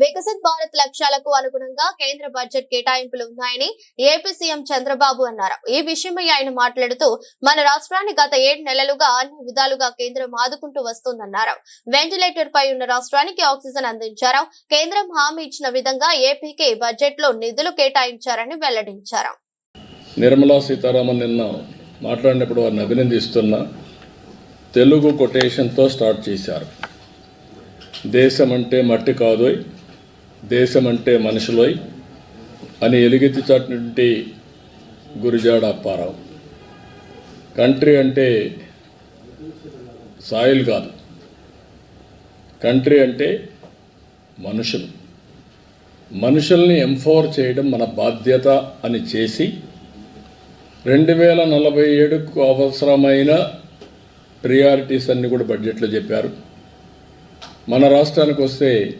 వికసిత్ భారత్ లక్ష్యాలకు అనుగుణంగా కేంద్ర బడ్జెట్ కేటాయింపులు ఉన్నాయని ఏపీ సీఎం చంద్రబాబు అన్నారు. ఈ విషయమై ఆయన మాట్లాడుతూ మన రాష్ట్రాన్ని గత ఏడు నెలలుగా అన్ని విధాలుగా కేంద్రం ఆదుకుంటూ వస్తుందన్నారు. వెంటిలేటర్ పై ఉన్న రాష్ట్రానికి ఆక్సిజన్ అందించారు. కేంద్రం హామీ ఇచ్చిన విధంగా ఏపీకి బడ్జెట్లో నిధులు కేటాయించారని వెల్లడించారు. నిర్మలా సీతారామన్ నిన్న మాట్లాడినప్పుడు వారిని అభినందిస్తున్న తెలుగు కొటేషన్తో స్టార్ట్ చేశారు. దేశం అంటే మట్టి కాదోయ్ దేశం అంటే మనుషులోయ్ అని ఎలుగెత్తి చాటినటువంటి గురిజాడ అప్పారావు. కంట్రీ అంటే సాయిల్ కాదు. కంట్రీ అంటే మనుషులు. మనుషుల్ని ఎంఫోర్ చేయడం మన బాధ్యత అని చేసి రెండు వేల నలభై ఏడుకు అవసరమైన ప్రియారిటీస్ అన్నీ కూడా బడ్జెట్లో చెప్పారు. మన రాష్ట్రానికి వస్తే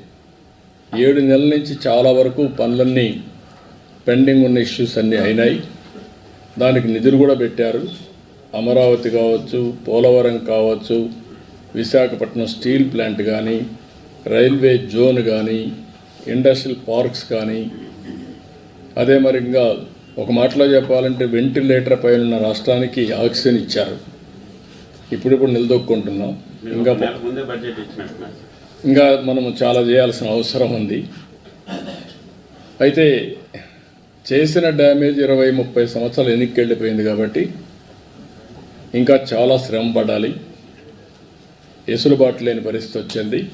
ఏడు నెలల నుంచి చాలా వరకు పనులన్నీ పెండింగ్ ఉన్న ఇష్యూస్ అన్నీ అయినాయి. దానికి నిధులు కూడా పెట్టారు. అమరావతి కావచ్చు పోలవరం కావచ్చు విశాఖపట్నం స్టీల్ ప్లాంట్ కానీ రైల్వే జోన్ కానీ ఇండస్ట్రియల్ పార్క్స్ కానీ అదే మరి ఇంకా ఒక మాటలో చెప్పాలంటే వెంటిలేటర్ పైన ఉన్న రాష్ట్రానికి ఆక్సిజన్ ఇచ్చారు. ఇప్పుడిప్పుడు నిలదొక్కుంటున్నాం. ఇంకా ఇంకా మనము చాలా చేయాల్సిన అవసరం ఉంది. అయితే చేసిన డ్యామేజ్ ఇరవై ముప్పై సంవత్సరాలు వెనక్కి వెళ్ళిపోయింది కాబట్టి ఇంకా చాలా శ్రమ పడాలి ఎసులుబాటు లేని పరిస్థితి వచ్చింది.